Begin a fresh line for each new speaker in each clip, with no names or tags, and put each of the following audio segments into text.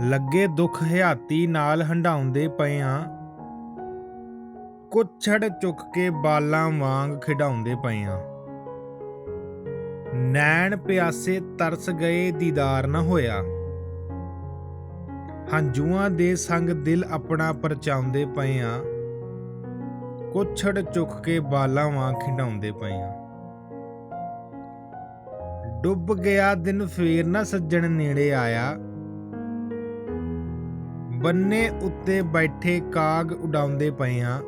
ਲੱਗੇ ਦੁੱਖ ਹਿਆਤੀ ਨਾਲ ਹੰਡਾਉਂਦੇ ਪਏ ਆ। ਕੁੱਛੜ ਚੁੱਕ ਕੇ ਬਾਲਾਂ ਵਾਂਗ ਖਿਡਾਉਂਦੇ ਪਏ ਆ। ਨੈਣ ਪਿਆਸੇ ਤਰਸ ਗਏ ਦੀਦਾਰ ਨਾ ਹੋਇਆ। ਹੰਝੂਆਂ ਦੇ ਸੰਗ ਦਿਲ ਆਪਣਾ ਪਰਚਾਉਂਦੇ ਪਏ ਆ। ਕੁੱਛੜ ਚੁੱਕ ਕੇ ਬਾਲਾਂ ਵਾਂਗ ਖਿਡਾਉਂਦੇ ਪਏ ਆ। ਡੁੱਬ ਗਿਆ ਦਿਨ ਫੇਰ ਨਾ ਸੱਜਣ ਨੇੜੇ ਆਇਆ। ਬੰਨੇ ਉੱਤੇ ਬੈਠੇ ਕਾਗ ਉਡਾਉਂਦੇ ਪਏ ਆ।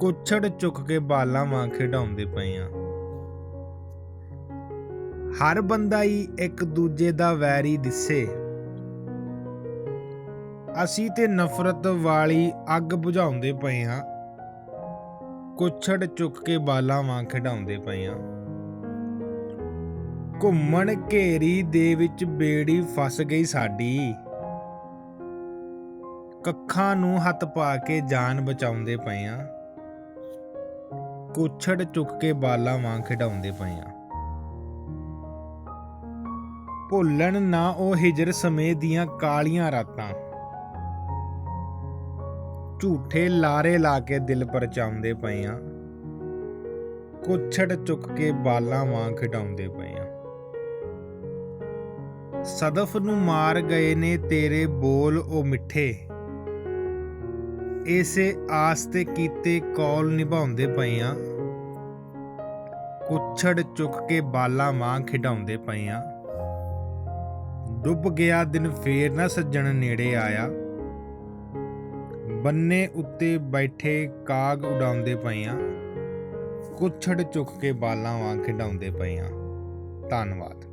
ਕੁੱਛੜ ਚੁੱਕ ਕੇ ਬਾਲਾਂ ਵਾਂ ਖਿਡਾਉਂਦੇ ਪਏ ਆ। ਹਰ ਬੰਦਾ ਹੀ ਇੱਕ ਦੂਜੇ ਦਾ ਵੈਰੀ ਦਿਸੇ। ਅਸੀਂ ਤੇ ਨਫ਼ਰਤ ਵਾਲੀ ਅੱਗ ਬੁਝਾਉਂਦੇ ਪਏ ਆ। ਕੁੱਛੜ ਚੁੱਕ ਕੇ ਬਾਲਾਂ ਵਾਂ ਖਿਡਾਉਂਦੇ ਪਏ ਆ। ਘੁੰਮਣ ਘੇਰੀ ਦੇ ਵਿੱਚ ਬੇੜੀ ਫਸ ਗਈ ਸਾਡੀ। ਕੱਖਾਂ ਨੂੰ ਹੱਥ ਪਾ ਕੇ ਜਾਨ ਬਚਾਉਂਦੇ ਪਏ ਆ ਕੁੱਛੜ ਚੁੱਕ ਕੇ ਬਾਲਾਂ ਵਾਂ ਖਿਡਾਉਂਦੇ ਪਏ ਆ ਭੁੱਲਣ ਨਾ ਉਹ ਹਿਜਰ ਸਮੇਂ ਦੀਆਂ ਕਾਲੀਆਂ ਰਾਤਾਂ। ਝੂਠੇ ਲਾਰੇ ਲਾ ਕੇ ਦਿਲ ਪਰਚਾਉਂਦੇ ਪਏ ਆ ਕੁੱਛੜ ਚੁੱਕ ਕੇ ਬਾਲਾਂ ਵਾਂ ਖਿਡਾਉਂਦੇ ਪਏ ਆ ਸਦਫ ਨੂੰ ਮਾਰ ਗਏ ਨੇ ਤੇਰੇ ਬੋਲ ਉਹ ਮਿੱਠੇ। ਇਸੇ ਆਸ ਤੇ ਕੀਤੇ ਕੌਲ ਨਿਭਾਉਂਦੇ ਪਏ ਆ ਕੁੱਛੜ ਚੁੱਕ ਕੇ ਬਾਲਾਂ ਵਾਂ ਖਿਡਾਉਂਦੇ ਪਏ ਆ ਡੁੱਬ ਗਿਆ ਦਿਨ ਫੇਰ ਨਾ ਸੱਜਣ ਨੇੜੇ ਆਇਆ। ਬੰਨੇ ਉੱਤੇ ਬੈਠੇ ਕਾਗ ਉਡਾਉਂਦੇ ਪਏ ਆ ਕੁੱਛੜ ਚੁੱਕ ਕੇ ਬਾਲਾਂ ਵਾਂ ਖਿਡਾਉਂਦੇ ਪਏ ਆ ਧੰਨਵਾਦ।